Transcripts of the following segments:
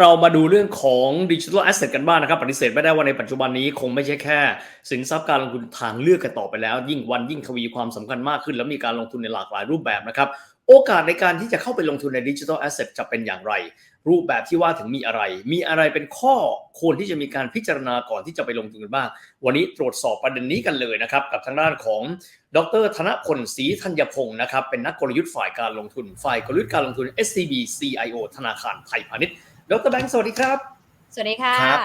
เรามาดูเรื่องของดิจิทัลแอสเซทกันบ้างนะครับ ปฏิเสธไม่ได้ว่าในปัจจุบันนี้คงไม่ใช่แค่ สินทรัพย์การลงทุนทางเลือกกันต่อไปแล้ว ยิ่งวันยิ่งทวีความสำคัญมากขึ้น แล้วมีการลงทุนในหลากหลายรูปแบบนะครับ โอกาสในการที่จะเข้าไปลงทุนในดิจิทัลแอสเซทจะเป็นอย่างไร รูปแบบที่ว่าถึงมีอะไร มีอะไรเป็นข้อควรที่จะมีการพิจารณาก่อนที่จะไปลงทุนกันบ้าง วันนี้ตรวจสอบประเด็นนี้กันเลยนะครับกับทางด้านของดรธนพลศรีธัญพงศ์นะครับเป็นนักกลยุทธ์ฝ่ายการลงทุน ฝ่ายกลยุทธ์การลงทุน SCB CIO ธนาคารไทยพาณิชย์ ดรแบงค์สวัสดีครับ สวัสดีค่ะ ครับ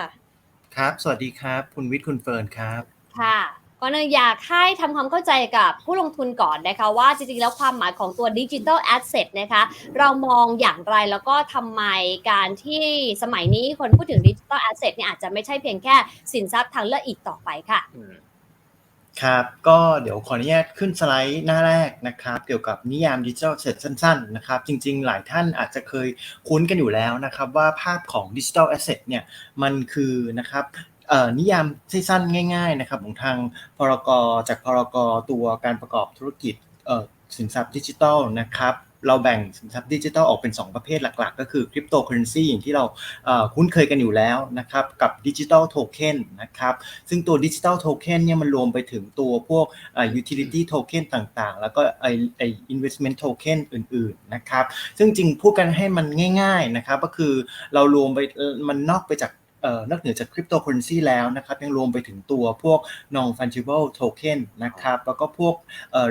ครับ สวัสดีครับ คุณวิทย์คุณเฟิร์นครับ ค่ะก่อนอื่นอยากให้ทำความเข้าใจกับผู้ลงทุนก่อนนะคะ ว่าจริงๆแล้วความหมายของตัวดิจิทัลแอสเซทนะคะ เรามองอย่างไรแล้วก็ทำไมการที่สมัยนี้คนพูดถึงดิจิทัลแอสเซทเนี่ยอาจจะไม่ใช่เพียงแค่สินทรัพย์ทางเลือกอีกต่อไปค่ะ ครับก็เดี๋ยวขออนุญาตขึ้นสไลด์หน้าแรกนะครับ เกี่ยวกับนิยามดิจิทัลเสร็จสั้นๆนะครับจริง ๆ หลายท่านอาจจะเคยคุ้นกันอยู่แล้วนะครับว่าภาพของดิจิทัลแอสเซทเนี่ยมันคือนะครับนิยามสั้นๆง่าย ๆนะครับของทางพรกจากพรกตัวการประกอบธุรกิจสินทรัพย์ดิจิทัลนะครับ เราแบ่งสินทรัพย์ดิจิทัลออกเป็น 2 ประเภทหลักๆ ก็คือคริปโตเคอเรนซีอย่างที่เราคุ้นเคยกันอยู่แล้วนะครับกับดิจิทัลโทเค็นนะครับซึ่งตัวดิจิ t a ลโทเค็นเนี่ยมันรวมไปถึงตัวพวกอ่า utility token ต่างๆ แล้วก็ไอไอ investment token อื่นๆนะครับซึ่งจริงพูดกันให้มันง่ายๆนะครับก็คือเรารวมไปมันนอกไปจาก นอกเหนือจากคริปโตเคอเรนซีแล้วนะครับยังรวมไปถึงตัวพวก non fungible token นะครับแล้วก็พวก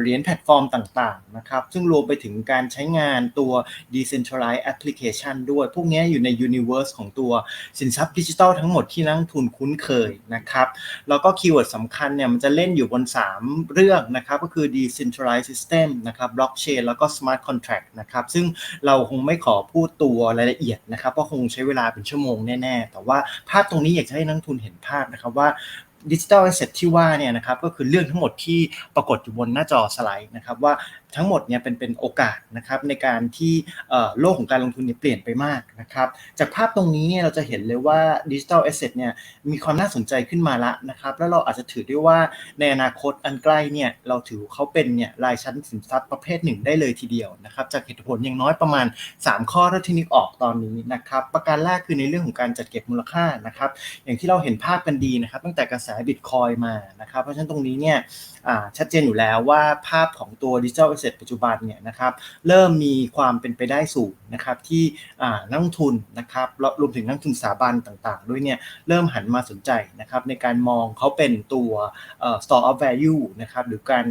เหรียญแพลตฟอร์มต่างๆนะครับซึ่งรวมไปถึงการใช้งานตัว decentralized application ด้วย พวกนี้อยู่ใน universe ของตัวสินทรัพย์ดิจิทัลทั้งหมดที่นักทุนคุ้นเคยนะครับแล้วก็คีย์เวิร์ดสำคัญเนี่ยมันจะเล่นอยู่บน 3 เรื่องนะครับก็คือ decentralized system นะครับ blockchain แล้วก็ smart contract นะครับซึ่งเราคงไม่ขอพูดตัวรายละเอียดนะครับเพราะคงใช้เวลาเป็นชั่วโมงแน่ ๆ แต่ว่าภาพตรงนี้อยากจะให้นักทุนเห็นภาพนะครับว่าดิจิทัลแอสเซทที่ว่าเนี่ยนะครับก็คือเรื่องทั้งหมดที่ปรากฏอยู่บนหน้าจอสไลด์นะครับว่า ทั้งหมดเนี่ยเป็นเป็นโอกาสนะครับในการที่โลกของการลงทุนเนี่ยเปลี่ยนไปมากนะครับจากภาพตรงนี้เนี่ยเราจะเห็นเลยว่าดิจิทัลแอสเซทเนี่ยมีความน่าสนใจขึ้นมาละนะครับแล้วเราอาจจะถือได้ว่าในอนาคตอันใกล้เนี่ยเราถือเขาเป็นเนี่ยรายชั้นสินทรัพย์ประเภทหนึ่งได้เลยทีเดียวนะครับจากเหตุผลอย่างน้อยประมาณ 3 ข้อท,ที่นึกออกตอนนี้นะครับประการแรกคือในเรื่องของการจัดเก็บมูลค่านะครับอย่างที่เราเห็นภาพกันดีนะครับตั้งแต่กระแสบิตคอยมานะครับเพราะฉะนั้นตรงนี้เนี่ย ชัดเจนอยู่แล้วว่าภาพของตัวดิจิทัล a s เซทปัจจุบันเนี่ยนะครับเริ่มมีความเป็นไปได้สูงนะครับที่นักลงทุนนะครับแล้วรวมถึงนักทุนสถาบันต่างๆ ด้วยเนี่ยเริ่มหันมาสนใจนะครับในการมองเขาเป็นตัว store of value นะครับหรือการ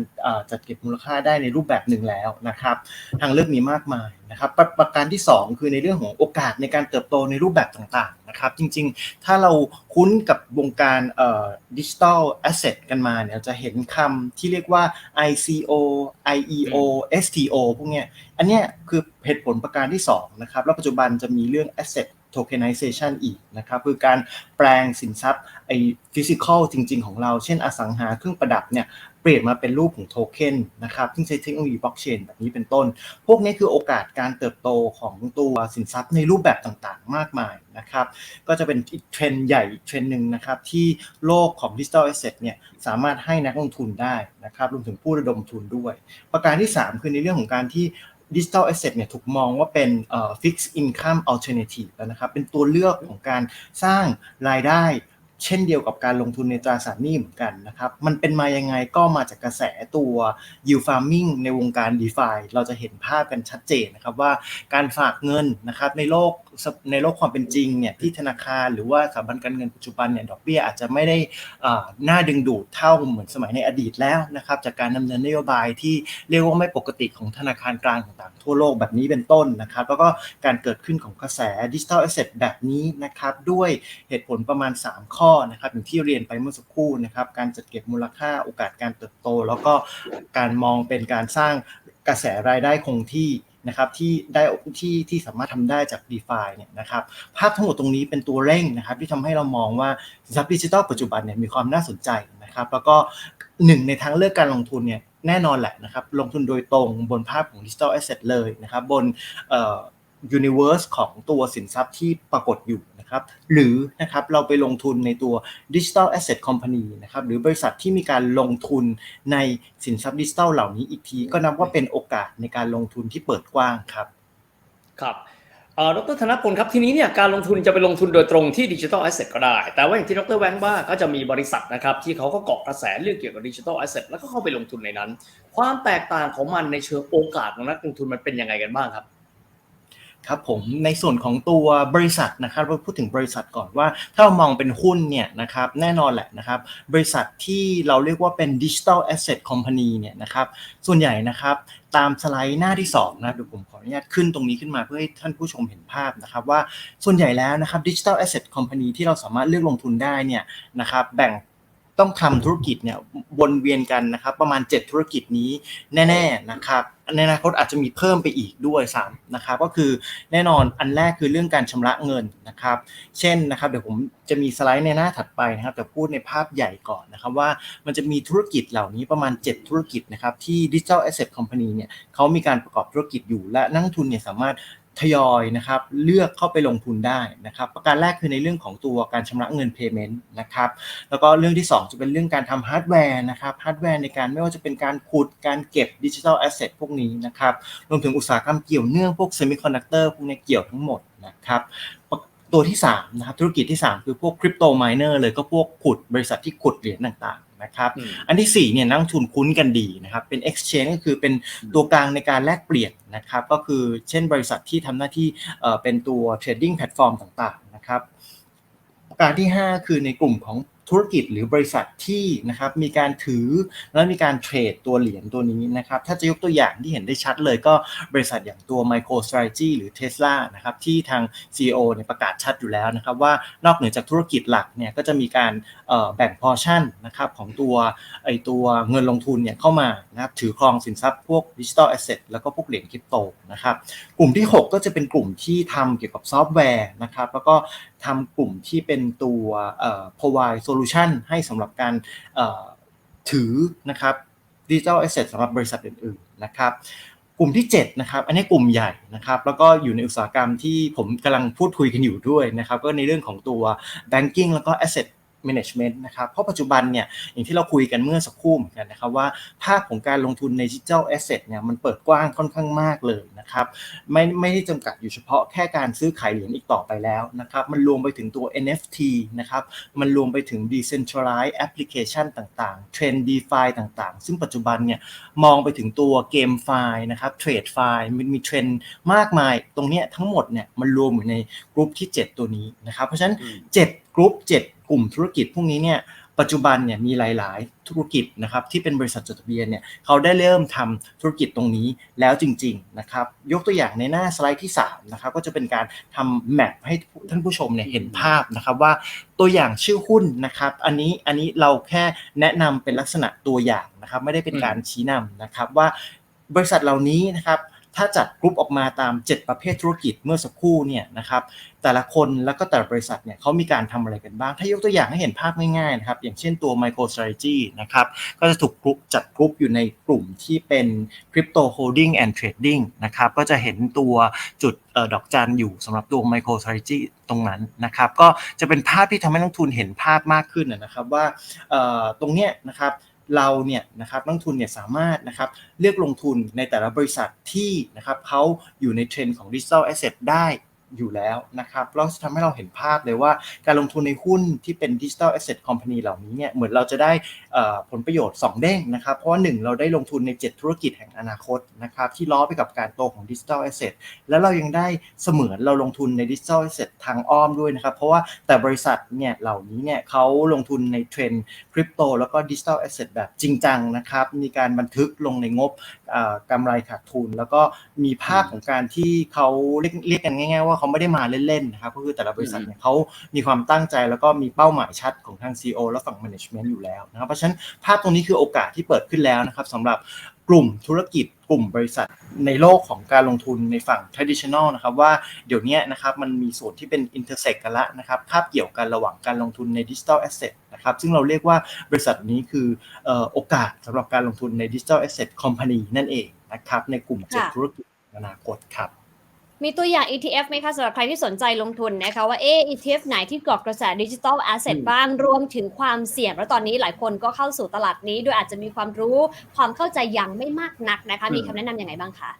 จัดเก็บมูลค่าได้ในรูปแบบหนึ่งแล้วนะครับทางเลือกมีมากมายนะครับประประการที่ 2 คือในเรื่องของโอกาสในการเติบโตในรูปแบบต่างๆนะครับจริงๆ ถ้าเราคุ้นกับวงการดิจิทัลแอสเซทกันมาเนี่ยจะเห็นคำที่เรียกว่า ICO IEO STO พวกเนี้ยอันเนี้ยคือเหตุผลประการที่2นะครับแล้วปัจจุบันจะมีเรื่อง asset tokenization อีกนะครับคือการแปลงสินทรัพย์ไอ้ฟิสิกอลจริง ๆ ของเรา เช่นอสังหาเครื่องประดับเนี่ย ปลี่ยนมาเป็นรูปของโทเค็นนะครับซึ่งใช้เทคโนโลยีบล็อกเชนแบบนี้เป็นต้น พวกนี้คือโอกาสการเติบโตของตัวสินทรัพย์ในรูปแบบต่างๆ มากมายนะครับก็จะเป็นเทรนใหญ่เทรนหนึ่งนะครับที่โลกของดิจิทัลแอสเซทเนี่ยสามารถให้นักลงทุนได้นะครับรวมถึงผู้ระดมทุนด้วย ประการที่ 3 คือในเรื่องของการที่ดิจิทัลแอสเซทเนี่ยถูกมองว่าเป็นเอ่อ fixed income alternative แล้วนะครับเป็นตัวเลือกของการสร้างรายได้ เช่นเดียวกับการลงทุนในตราสารหนี้เหมือนกันนะครับ มันเป็นมายังไงก็มาจากกระแสตัว yield farming ในวงการ DeFi เราจะเห็นภาพกันชัดเจนนะครับว่าการฝากเงินนะครับในโลก ในโลกความเป็นจริงเนี่ยที่ธนาคารหรือว่าสถาบันการเงินปัจจุบันเนี่ยดอกเบี้ยอาจจะไม่ได้อ่าน่าดึงดูดเท่าเหมือนสมัยในอดีตแล้วนะครับจากการดำเนินนโยบายที่เรียกว่าไม่ปกติของธนาคารกลางต่างๆทั่วโลกแบบนี้เป็นต้นนะครับ แล้วก็การเกิดขึ้นของกระแสดิจิทัลแอสเซทแบบนี้นะครับด้วยเหตุผลประมาณ 3 ข้อนะครับอย่างที่เรียนไปเมื่อสักครู่นะครับการจัดเก็บมูลค่าโอกาสการเติบโต แล้วก็การมองเป็นการสร้างกระแสรายได้คงที่ นะครับที่ได้ที่ที่สามารถทำได้จาก d e f าเนี่ยนะครับภาพทั้งหมดตรงนี้เป็นตัวเร่งนะครับที่ทำให้เรามองว่าสินทรัพย์ดิจิทัลปัจจุบันเนี่ยมีความน่าสนใจนะครับแล้วก็หนึ่งในทางเลือกการลงทุนเนี่ยแน่นอนแหละนะครับลงทุนโดยตรงบนภาพของดิจิทัลแอสเซทเลยนะครับบน เอ่อ universe ของตัวสินทรัพย์ที่ปรากฏอยู่นะครับหรือนะครับเราไปลงทุนในตัว Digital Asset Company นะครับหรือบริษัทที่มีการลงทุนในสินทรัพย์ดิจิทัลเหล่านี้อีกที ก็นับว่าเป็นโอกาสในการลงทุนที่เปิดกว้างครับครับดรธนพลครับทีนี้เนี่ยการลงทุนจะไปลงทุนโดยตรงที่ดิจิทัลแอสเซทก็ได้ แต่ว่าอย่างที่ดรแวงว่าก็จะมีบริษัทนะครับที่เขาก็เกาะกระแสเรื่องเกี่ยวกับดิจิทัลแอสเซทแล้วก็เข้าไปลงทุนในนั้น ความแตกต่างของมันในเชิงโอกาสของนักลงทุนมันเป็นยังไงกันบ้างครับ ครับผมในส่วนของตัวบริษัทนะครับเราพูดถึงบริษัทก่อนว่า ถ้าเรามองเป็นหุ้นเนี่ยนะครับแน่นอนแหละนะครับ บริษัทที่เราเรียกว่าเป็น Digital Asset Company เนี่ยนะครับส่วนใหญ่นะครับตามสไลด์หน้าที่2นะเดี๋ยวผมขออนุญาตขึ้นตรงนี้ขึ้นมาเพื่อให้ท่านผู้ชมเห็นภาพนะครับว่าส่วนใหญ่แล้วนะครับ Digital Asset Company ที่เราสามารถเลือกลงทุนได้เนี่ยนะครับแบ่ง ต้องทำธุรกิจเนี่ยวนเวียนกันนะครับ ประมาณ 7 ธุรกิจนี้แน่ ๆนะครับในอนาคตอาจจะมีเพิ่มไปอีกด้วยซ้ำนะครับก็คือแน่นอนอันแรกคือเรื่องการชำระเงินนะครับ เช่นนะครับเดี๋ยวผมจะมีสไลด์ในหน้าถัดไปนะครับแต่พูดในภาพใหญ่ก่อนนะครับว่ามันจะมีธุรกิจเหล่านี้ประมาณ 7 ธุรกิจนะครับที่ Digital Asset Company เนี่ยเขามีการประกอบธุรกิจอยู่และนักทุนเนี่ยสามารถ ทยอยนะครับเลือกเข้าไปลงทุนได้นะครับ ประการแรกคือในเรื่องของตัวการชำระเงิน payment นะครับแล้วก็เรื่องที่ 2 จะเป็นเรื่องการทำฮาร์ดแวร์นะครับฮาร์ดแวร์ในการไม่ว่าจะเป็นการขุดการเก็บดิจิทัลแอสเซทพวกนี้นะครับรวมถึงอุตสาหกรรมเกี่ยวเนื่องพวกเซมิคอนดักเตอร์พวกนี้เกี่ยวทั้งหมดนะครับตัวที่3นะครับธุรกิจที่ 3 คือพวกคริปโตไมเนอร์เลยก็พวกขุดบริษัทที่ขุดเหรียญต่าง นะครับอืมอันที่4เนี่ยนักลงทุนคุ้นกันดีนะครับ เป็น exchange ก็คือเป็นตัวกลางในการแลกเปลี่ยนนะครับ ก็คือเช่นบริษัทที่ทำหน้าที่เอ่อเป็นตัว trading platform ต่างๆนะครับ ประการที่ 5 คือในกลุ่มของ ธุรกิจหรือบริษัทที่นะครับมีการถือและมีการเทรดตัวเหรียญตัวนี้นะครับถ้าจะยกตัวอย่างที่เห็นได้ชัดเลยก็บริษัทอย่างตัว MicroStrategy หรือ Tesla นะครับที่ทาง CEO เนี่ยประกาศชัดอยู่แล้วนะครับว่านอกเหนือจากธุรกิจหลักเนี่ยก็จะมีการแบ่งพอชั่นนะครับของตัวไอตัวเงินลงทุนเนี่ยเข้ามานะครับถือครองสินทรัพย์พวกดิจิทัลแอสเซทแล้วก็พวกเหรียญคริปโตนะครับกลุ่มที่ 6 ก็จะเป็นกลุ่มที่ทำเกี่ยวกับซอฟต์แวร์นะครับแล้วก็ทำกลุ่มที่เป็นตัวเอ่อ provide solution ให้สำหรับการถือนะครับดิจิทัลแอสเซทสำหรับบริษัทอื่นๆนะครับกลุ่มที่7นะครับอันนี้กลุ่มใหญ่นะครับแล้วก็อยู่ในอุตสาหกรรมที่ผมกำลังพูดคุยกันอยู่ด้วยนะครับก็ในเรื่องของตัว banking แล้วก็ asset management นะครับ เพราะปัจจุบันเนี่ยอย่างที่เราคุยกันเมื่อสักครู่เหมือนกันนะครับว่าภาพของการลงทุนใน digital asset เนี่ยมันเปิดกว้างค่อนข้างมากเลยนะครับไม่ไม่ได้จำกัดอยู่เฉพาะแค่การซื้อขายเหรียญอีกต่อไปแล้วนะครับมันรวมไปถึงตัว NFT นะครับมันรวมไปถึง decentralized application ต่างๆเทรนด์ DeFi ต่างๆ ซึ่งปัจจุบันเนี่ยมองไปถึงตัวเกมไฟล์นะครับเทรดไฟล์มันมีเทรนด์มากมายตรงเนี้ยทั้งหมดเนี่ยมันรวมอยู่ในกลุ่มที่ 7 ตัวนี้นะครับเพราะฉะนั้นอืม7 กลุ่ม7กลุ่มธุรกิจพวกนี้เนี่ยปัจจุบันเนี่ยมีหลาย ๆ ธุรกิจนะครับที่เป็นบริษัทจดทะเบียนเนี่ยเขาได้เริ่มทำธุรกิจตรงนี้แล้วจริง ๆ นะครับ ยกตัวอย่างในหน้าสไลด์ที่3นะครับก็จะเป็นการทำแมปให้ท่านผู้ชมเนี่ยเห็นภาพนะครับว่าตัวอย่างชื่อหุ้นนะครับ อันนี้อันนี้เราแค่แนะนำเป็นลักษณะตัวอย่างนะครับ ไม่ได้เป็นการชี้นำนะครับว่าบริษัทเหล่านี้นะครับ ถ้าจัดกรุ๊ปออกมาตาม 7 ประเภทธุรกิจเมื่อสักครู่เนี่ยนะครับแต่ละคนแล้วก็แต่ละบริษัทเนี่ยเขามีการทำอะไรกันบ้าง ถ้ายกตัวอย่างให้เห็นภาพง่ายๆนะครับอย่างเช่นตัว MicroStrategy นะครับก็จะถูกกรุ๊ปจัดกรุ๊ปอยู่ในกลุ่มที่เป็น Crypto Holding and Trading นะครับก็จะเห็นตัวจุดออดอกจันอยู่สำหรับตัว MicroStrategy ตรงนั้นนะครับก็จะเป็นภาพที่ทำให้นักทุนเห็นภาพมากขึ้นนะครับว่าตรงเนี้ยนะครับ เราเนี่ยนะครับนักทุนเนี่ยสามารถนะครับเลือกลงทุนในแต่ละบริษัทที่นะครับเขาอยู่ในเทรนด์ของดิจิทัลแอสเซทได้ อยู่แล้วนะครับเราจะทำให้เราเห็นภาพเลยว่าการลงทุนในหุ้นที่เป็น Digital Asset Company เหล่านี้เนี่ยเหมือนเราจะได้ผลประโยชน์ 2 เด้งนะครับ เพราะว่า1เราได้ลงทุนใน 7 ธุรกิจแห่งอนาคตนะครับที่ล้อไปกับการโตของ Digital Asset แล้วเรายังได้เสมือนเราลงทุนใน Digital Asset ททางอ้อมด้วยนะครับ เพราะว่าแต่บริษัทเนี่ยเหล่านี้เนี่ยเขาลงทุนในเทรนด์คริปโตแล้วก็ Digital Asset แบบจริงจังนะครับมีการบันทึกลงในงบอ่ากำไรขาดทุน แล้วก็มีภาพของการที่เขาเรียกเรียกกันง่าย ๆ ว่าเขาไม่ได้มาเล่นๆนะครับก็คือแต่ละบริษัทเนี่ยเขามีความตั้งใจแล้วก็มีเป้าหมายชัดของทาง CEO และฝั่ง Management อยู่แล้วนะครับเพราะฉะนั้นภาพตรงนี้คือโอกาสที่เปิดขึ้นแล้วนะครับสำหรับกลุ่มธุรกิจกลุ่มบริษัทในโลกของการลงทุนในฝั่ง traditional นะครับว่าเดี๋ยวนี้นะครับมันมีส่วนที่เป็น intersect กันละนะครับภาพเกี่ยวกันระหว่างการลงทุนใน digital asset นะครับซึ่งเราเรียกว่าบริษัทนี้คือเอ่อโอกาสสำหรับการลงทุนใน digital asset company นั่นเองนะครับในกลุ่มเจ็ดค่ะธุรกิจอนาคตครับ มีตัวอย่าง ETF ไหมคะสำหรับใครที่สนใจลงทุนนะคะว่าเออ ETF ไหนที่เกาะกระแสดิจิทัลแอสเซทอืมบ้างรวมถึงความเสี่ยง แล้วตอนนี้หลายคนก็เข้าสู่ตลาดนี้ โดยอาจจะมีความรู้ความเข้าใจยังไม่มากนักนะคะ มีคำแนะนำยังไงบ้างคะ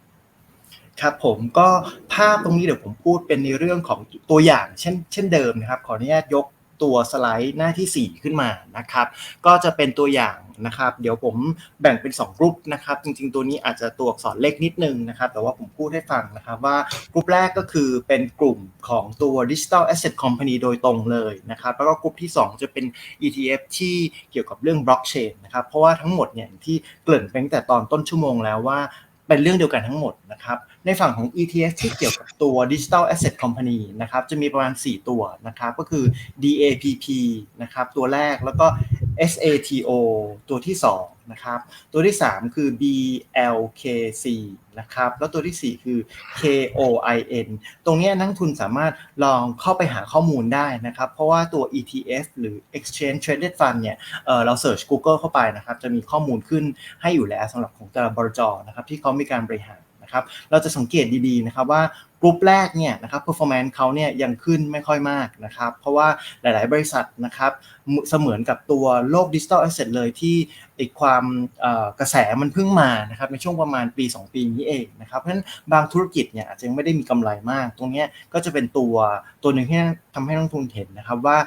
ครับผมก็ภาพตรงนี้เดี๋ยวผมพูดเป็นในเรื่องของตัวอย่างเช่นเช่นเดิมนะครับ ขออนุญาตยก ตัวสไลด์หน้าที่ 4 ขึ้นมานะครับ ก็จะเป็นตัวอย่างนะครับ เดี๋ยวผมแบ่งเป็น 2 กลุ่มนะครับ จริง ๆ ตัวนี้อาจจะตัวอักษรเล็กนิดนึงนะครับ แต่ว่าผมพูดให้ฟังนะครับว่ากลุ่มแรกก็คือเป็นกลุ่มของตัว Digital Asset Company โดยตรงเลยนะครับ แล้วก็กลุ่มที่ 2 จะเป็น ETF ที่เกี่ยวกับเรื่อง Blockchain นะครับ เพราะว่าทั้งหมดเนี่ยที่เกริ่นไปตั้งแต่ตอนต้นชั่วโมงแล้วว่า เป็นเรื่องเดียวกันทั้งหมดนะครับในฝั่งของ ETF ที่เกี่ยวกับตัว Digital Asset Company นะครับจะมีประมาณ 4 ตัวนะครับก็คือ DAPP นะครับตัวแรกแล้วก็ SATO ตัวที่ 2 นะครับ ตัวที่ 3 คือ BLKC นะครับ แล้วตัวทีสี่ 4 คือ KOIN ตรงนี้นักทุนสามารถลองเข้าไปหาข้อมูลได้นะครับ เพราะว่าตัว ETF หรือ Exchange Traded Fund เนี่ยเเราเสิร์ช Google เข้าไปนะครับ จะมีข้อมูลขึ้นให้อยู่แล้วสำหรับของแต่ละบริจนะครับที่เขามีการบริหาร นะครับเราจะสังเกตดีๆนะครับว่ากลุ่มแรกเนี่ยนะครับ performance เขาเนี่ยยังขึ้นไม่ค่อยมากนะครับ เพราะว่าหลายๆ บริษัทนะครับเสมือนกับตัวโลก digital asset เลยที่อีกความกระแสมันเพิ่งมานะครับในช่วงประมาณปี 2 ปีนี้เองนะครับ เพราะฉะนั้นบางธุรกิจเนี่ยอาจจะยังไม่ได้มีกำไรมาก ตรงเนี้ยก็จะเป็นตัวตัวหนึ่งที่ทำให้นักลงทุนเห็นนะครับว่า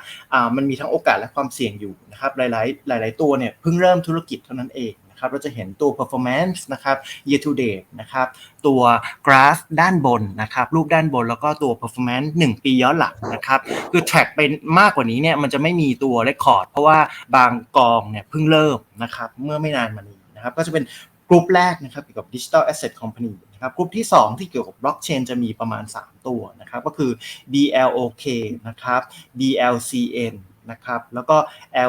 มันมีทั้งโอกาสและความเสี่ยงอยู่นะครับหลายๆ หลาย ๆ ตัวเนี่ยเพิ่งเริ่มธุรกิจเท่านั้นเอง นะครับเราจะเห็นตัว performance นะครับ year to date นะครับตัวกราฟด้านบนนะครับรูปด้านบนแล้วก็ตัว performance 1 ปีย้อนหลังนะครับคือ track ไปมากกว่านี้เนี่ยมันจะไม่มีตัว record เพราะว่าบางกองเนี่ยเพิ่งเริ่มนะครับเมื่อไม่นานมานี้นะครับก็จะเป็นกลุ่มแรกนะครับเกี่ยวกับ digital asset company นะครับกลุ่มที่ 2 ที่เกี่ยวกับ blockchain จะมีประมาณ 3 ตัวนะครับก็คือ BLOK นะครับ BLCN นะครับแล้วก็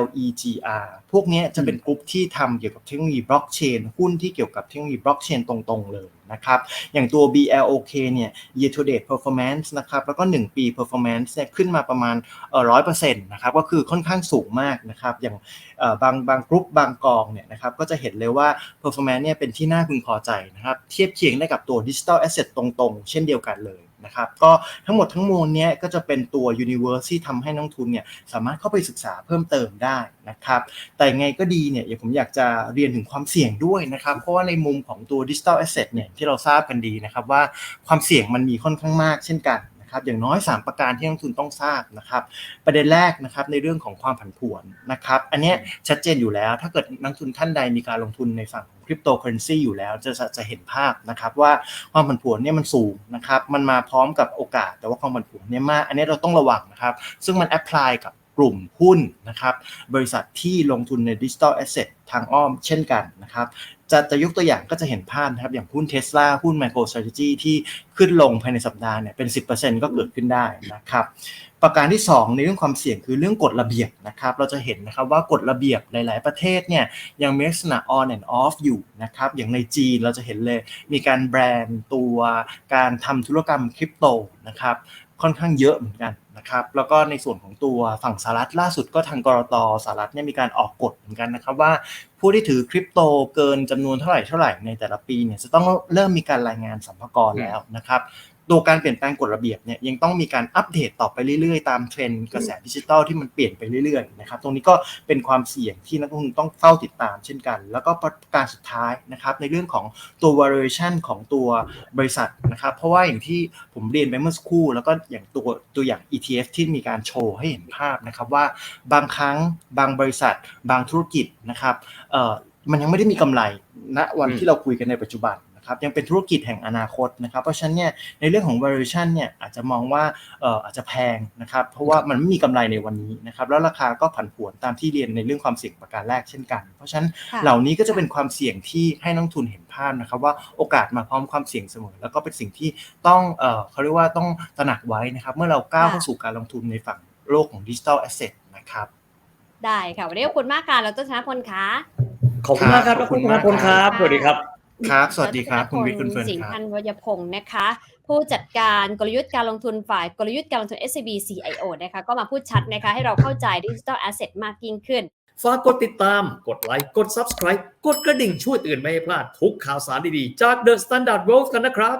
LEGR พวกนี้จะเป็นกลุ่มที่ทำเกี่ยวกับเทคโนโลยีบล็อกเชนหุ้นที่เกี่ยวกับเทคโนโลยีบล็อกเชนตรงๆเลยนะครับอย่างตัว BLOK เนี่ย year to date performance นะครับแล้วก็ 1 ปี performance เนี่ยขึ้นมาประมาณเอ่อร้อยเปอร์เซ็นต์นะครับก็คือค่อนข้างสูงมากนะครับอย่างเอ่อบางบางกลุ่มบางกองเนี่ยนะครับก็จะเห็นเลยว่า performance เนี่ยเป็นที่น่าพึงพอใจนะครับเทียบเคียงได้กับตัว digital asset ตรงๆ เช่นเดียวกันเลย นะครับก็ทั้งหมดทั้งมวลเนี้ยก็จะเป็นตัว universe ที่ทำให้นักลงทุนเนี่ยสามารถเข้าไปศึกษาเพิ่มเติมได้นะครับแต่ไงก็ดีเนี่ยผมอยากจะเรียนถึงความเสี่ยงด้วยนะครับเพราะว่าในมุมของตัว digital asset เนี่ยที่เราทราบกันดีนะครับว่าความเสี่ยงมันมีค่อนข้างมากเช่นกัน นะครับอย่างน้อย 3 ประการที่นักลงทุนต้องทราบนะครับ ประเด็นแรกนะครับในเรื่องของความผันผวนนะครับ อันนี้ชัดเจนอยู่แล้ว ถ้าเกิดนักลงทุนท่านใดมีการลงทุนในฝั่งคริปโตเคอเรนซีอยู่แล้วจะจะจะเห็นภาพนะครับว่าความผันผวนเนี่ยมันสูงนะครับมันมาพร้อมกับโอกาส แต่ว่าความผันผวนเนี่ยมากอันนี้เราต้องระวังนะครับ ซึ่งมันแอพพลายกับ กลุ่มหุ้นนะครับบริษัทที่ลงทุนในดิจิ t a ลแอสเซททางอ้อมเช่นกันนะครับจะจะยกตัวอย่างก็จะเห็นภาพนะครับ อย่างหุ้นเท s l a หุ้น MicroStrategy ที่ขึ้นลงภายในสัปดาห์เนี่ยเป็น 10%ก็เกิดขึ้นได้นะครับ ประการที่ 2 ในเรื่องความเสี่ยงคือเรื่องกฎระเบียบนะครับ เราจะเห็นนะครับว่ากฎระเบียบหลาย ๆ ประเทศเนี่ยยังมีลักษณะ on and off อยู่นะครับ อย่างในจีนเราจะเห็นเลยมีการแบรนด์ตัวการทำธุรกรรมคริปโตนะครับค่อนข้างเยอะเหมือนกัน นะครับแล้วก็ในส่วนของตัวฝั่งสหรัฐล่าสุดก็ทางกรตสหรัฐเนี่ยมีการออกกฎเหมือนกันนะครับว่าผู้ที่ถือคริปโตเกินจำนวนเท่าไหร่เท่าไหร่ในแต่ละปีเนี่ยจะต้องเริ่มมีการรายงานสัมภาระแล้วนะครับ ตัวการเปลี่ยนแปลงกฎระเบียบเนี่ยยังต้องมีการอัปเดตต่อไปเรื่อยๆ ตามเทรนด์กระแสดิจิทัลที่มันเปลี่ยนไปเรื่อยๆนะครับตรงนี้ก็เป็นความเสี่ยงที่นักลงทุนต้องเฝ้าติดตามเช่นกัน แล้วก็ประการสุดท้ายนะครับในเรื่องของตัว valuation ของตัวบริษัทนะครับเพราะว่าอย่างที่ผมเรียนไปเมื่อสักครู่ แล้วก็อย่างตัวตัวอย่าง ETF ที่มีการโชว์ให้เห็นภาพนะครับว่าบางครั้งบางบริษัท บางธุรกิจนะครับเอ่อมันยังไม่ได้มีกำไรณวันที่เราคุยกันในปัจจุบัน นะครับยังเป็นธุรกิจแห่งอนาคตนะครับ เพราะฉะนั้นเนี่ยในเรื่องของ valuation เนี่ยอาจจะมองว่าเอ่ออาจจะแพงนะครับ เพราะว่ามันไม่มีกำไรในวันนี้นะครับ แล้วราคาก็ผันผวนตามที่เรียนในเรื่องความเสี่ยงประการแรกเช่นกัน เพราะฉะนั้นค่ะเหล่านี้ก็จะเป็นความเสี่ยงที่ให้นักลงทุนเห็นภาพนะครับว่าโอกาสมาพร้อมความเสี่ยงเสมอ แล้วก็เป็นสิ่งที่ต้องเอ่อเขาเรียกว่าต้องตระหนักไว้นะครับ เมื่อเราก้าวเข้าสู่การลงทุนในฝั่งโลกของดิจิทัลแอสเซทนะครับได้ค่ะวันนี้ขอบคุณมากค่ะดรชนะพลค่ะขอบคุณมากครับขอบคุณดรมากพลครับครับสวัสดีครับ ครับ สวัสดีครับ คุณวิทย์คุณเฟิร์นสิงคห์รับพันธ์วยพงศ์นะคะ ผู้จัดการกลยุทธ์การลงทุนฝ่ายกลยุทธ์การลงทุน SCB CIO นะคะ ก็มาพูดชัดนะคะ ให้เราเข้าใจดิจิทัลแอสเซทมากยิ่งขึ้น ฝากกดติดตาม กดไลค์ กด Subscribe กดกระดิ่งช่วยเตือนไม่ให้พลาดทุกข่าวสารดีๆ จาก The Standard World กันนะครับ